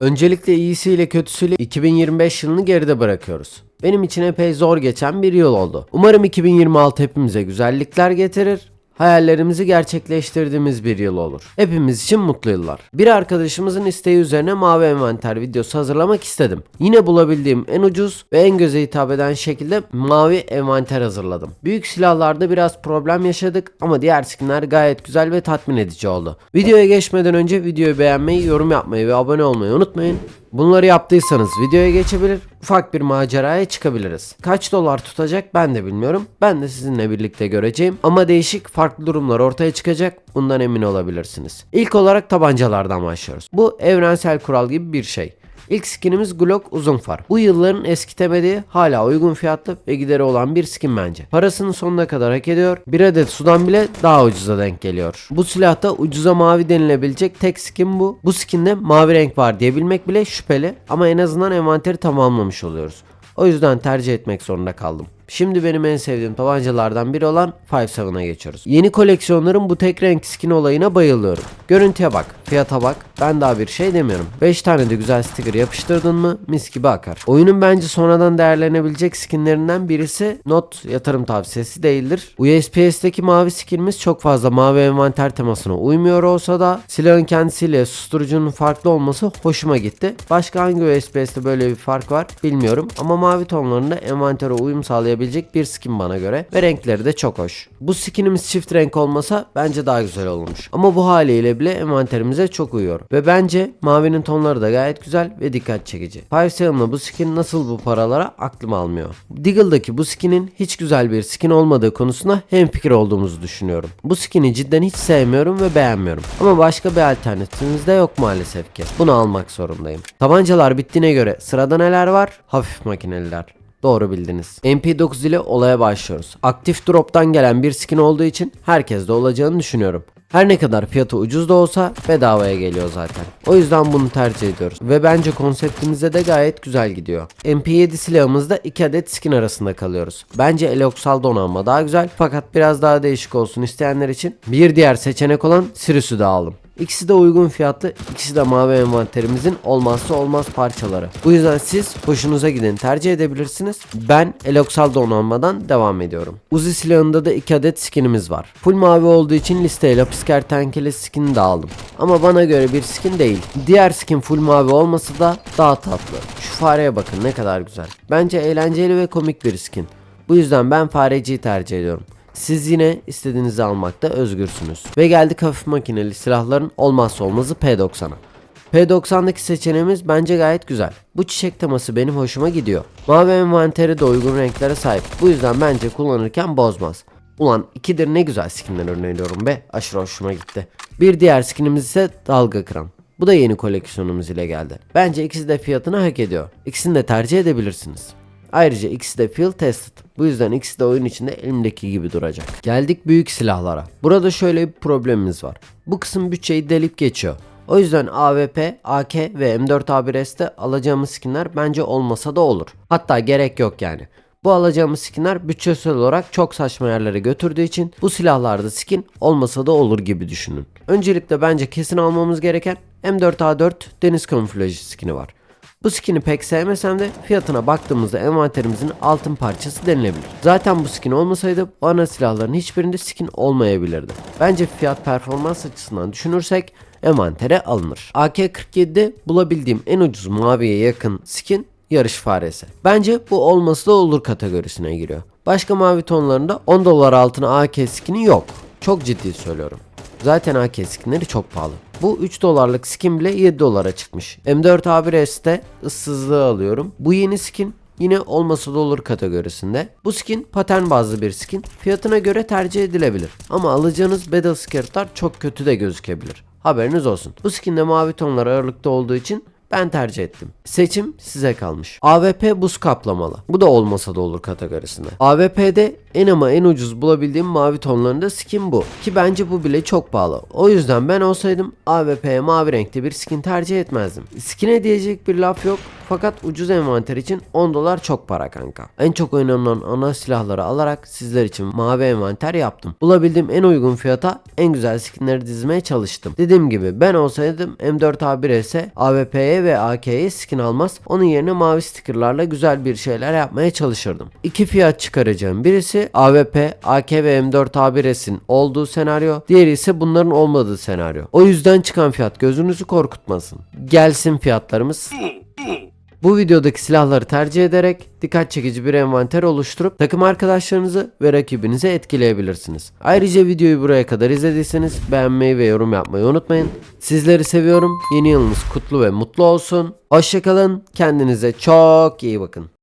Öncelikle iyisiyle kötüsüyle 2025 yılını geride bırakıyoruz. Benim için epey zor geçen bir yıl oldu. Umarım 2026 hepimize güzellikler getirir. Hayallerimizi gerçekleştirdiğimiz bir yıl olur. Hepimiz için mutlu yıllar. Bir arkadaşımızın isteği üzerine mavi envanter videosu hazırlamak istedim. Yine bulabildiğim en ucuz ve en göze hitap eden şekilde mavi envanter hazırladım. Büyük silahlarda biraz problem yaşadık ama diğer skinler gayet güzel ve tatmin edici oldu. Videoya geçmeden önce videoyu beğenmeyi, yorum yapmayı ve abone olmayı unutmayın. Bunları yaptıysanız videoya geçebilir, ufak bir maceraya çıkabiliriz. Kaç dolar tutacak ben de bilmiyorum. Ben de sizinle birlikte göreceğim. Ama değişik farklı durumlar ortaya çıkacak. Bundan emin olabilirsiniz. İlk olarak tabancalardan başlıyoruz. Bu evrensel kural gibi bir şey. İlk skinimiz Glock uzun far. Bu yılların eskitemediği hala uygun fiyatlı ve gideri olan bir skin bence. Parasını sonuna kadar hak ediyor. Bir adet sudan bile daha ucuza denk geliyor. Bu silahta ucuza mavi denilebilecek tek skin bu. Bu skinde mavi renk var diyebilmek bile şüpheli ama en azından envanteri tamamlamış oluyoruz. O yüzden tercih etmek zorunda kaldım. Şimdi benim en sevdiğim tabancalardan biri olan 5.7'a geçiyoruz. Yeni koleksiyonların bu tek renk skin olayına bayılıyorum. Görüntüye bak, fiyata bak, ben daha bir şey demiyorum. 5 tane de güzel sticker yapıştırdın mı mis gibi akar. Oyunun bence sonradan değerlenebilecek skinlerinden birisi not yatırım tavsiyesi değildir. USPS'teki mavi skinimiz çok fazla mavi envanter temasına uymuyor olsa da silahın kendisiyle susturucunun farklı olması hoşuma gitti. Başka hangi USPS'te böyle bir fark var bilmiyorum ama mavi tonlarında envantere uyum sağlayabilecek bir skin bana göre ve renkleri de çok hoş. Bu skinimiz çift renk olmasa bence daha güzel olmuş. Ama bu haliyle bile envanterimize çok uyuyor. Ve bence mavinin tonları da gayet güzel ve dikkat çekici. Five Seven'la bu skin nasıl bu paralara aklım almıyor. Deagle'daki bu skinin hiç güzel bir skin olmadığı konusunda hemfikir olduğumuzu düşünüyorum. Bu skini cidden hiç sevmiyorum ve beğenmiyorum. Ama başka bir alternatifimiz de yok maalesef ki. Bunu almak zorundayım. Tabancalar bittiğine göre sırada neler var? Hafif makineliler. Doğru bildiniz. MP9 ile olaya başlıyoruz. Aktif drop'tan gelen bir skin olduğu için herkeste olacağını düşünüyorum. Her ne kadar fiyatı ucuz da olsa bedavaya geliyor zaten. O yüzden bunu tercih ediyoruz. Ve bence konseptimize de gayet güzel gidiyor. MP7 silahımızda 2 adet skin arasında kalıyoruz. Bence Eloxal donanma daha güzel fakat biraz daha değişik olsun isteyenler için bir diğer seçenek olan Sirius'u da aldım. İkisi de uygun fiyatlı, ikisi de mavi envanterimizin olmazsa olmaz parçaları. Bu yüzden siz hoşunuza gidin tercih edebilirsiniz. Ben Eloxal donanmadan devam ediyorum. Uzi silahında da 2 adet skinimiz var. Full mavi olduğu için listeye Lapisker Tenkele skinini de aldım. Ama bana göre bir skin değil. Diğer skin full mavi olması da daha tatlı. Şu fareye bakın ne kadar güzel. Bence eğlenceli ve komik bir skin. Bu yüzden ben fareciyi tercih ediyorum. Siz yine istediğinizi almakta özgürsünüz. Ve geldik hafif makineli silahların olmazsa olmazı P90'a. P90'daki seçeneğimiz bence gayet güzel. Bu çiçek teması benim hoşuma gidiyor. Mavi envanteri de uygun renklere sahip. Bu yüzden bence kullanırken bozmaz. Ulan ikidir ne güzel skinler öneriyorum be. Aşırı hoşuma gitti. Bir diğer skinimiz ise dalga kıran. Bu da yeni koleksiyonumuz ile geldi. Bence ikisi de fiyatını hak ediyor. İkisini de tercih edebilirsiniz. Ayrıca ikisi de field tested. Bu yüzden ikisi de oyun içinde elimdeki gibi duracak. Geldik büyük silahlara. Burada şöyle bir problemimiz var. Bu kısım bütçeyi delip geçiyor. O yüzden AWP, AK ve M4A1S'te alacağımız skinler bence olmasa da olur. Hatta gerek yok yani. Bu alacağımız skinler bütçesel olarak çok saçma yerlere götürdüğü için bu silahlarda skin olmasa da olur gibi düşünün. Öncelikle bence kesin almamız gereken M4A4 deniz kamuflajı skini var. Bu skin'i pek sevmesem de fiyatına baktığımızda envanterimizin altın parçası denilebilir. Zaten bu skin olmasaydı bu ana silahların hiçbirinde skin olmayabilirdi. Bence fiyat performans açısından düşünürsek envantere alınır. AK-47'de bulabildiğim en ucuz maviye yakın skin yarış faresi. Bence bu olması da olur kategorisine giriyor. Başka mavi tonlarında 10 dolar altına AK skini yok. Çok ciddi söylüyorum. Zaten AK skinleri çok pahalı. Bu 3 dolarlık skin bile 7 dolara çıkmış. M4 A1S'te ıssızlığı alıyorum. Bu yeni skin yine olmasa da olur kategorisinde. Bu skin patern bazlı bir skin. Fiyatına göre tercih edilebilir. Ama alacağınız Battle Scarlet'lar çok kötü de gözükebilir. Haberiniz olsun. Bu skinde mavi tonlar ağırlıkta olduğu için ben tercih ettim. Seçim size kalmış. AWP buz kaplamalı. Bu da olmasa da olur kategorisinde. AWP'de en ama en ucuz bulabildiğim mavi tonlarında skin bu. Ki bence bu bile çok pahalı. O yüzden ben olsaydım AWP'ye mavi renkte bir skin tercih etmezdim. Skin'e diyecek bir laf yok. Fakat ucuz envanter için 10 dolar çok para kanka. En çok oynanan ana silahları alarak sizler için mavi envanter yaptım. Bulabildiğim en uygun fiyata en güzel skinleri dizmeye çalıştım. Dediğim gibi ben olsaydım M4A1S'e AWP'ye ve AK'ye skin almaz. Onun yerine mavi stickerlarla güzel bir şeyler yapmaya çalışırdım. İki fiyat çıkaracağım. Birisi AWP, AK ve M4A1S'in olduğu senaryo. Diğeri ise bunların olmadığı senaryo. O yüzden çıkan fiyat gözünüzü korkutmasın. Gelsin fiyatlarımız. Bu videodaki silahları tercih ederek dikkat çekici bir envanter oluşturup takım arkadaşlarınızı ve rakibinizi etkileyebilirsiniz. Ayrıca videoyu buraya kadar izlediyseniz beğenmeyi ve yorum yapmayı unutmayın. Sizleri seviyorum. Yeni yılınız kutlu ve mutlu olsun. Hoşçakalın. Kendinize çok iyi bakın.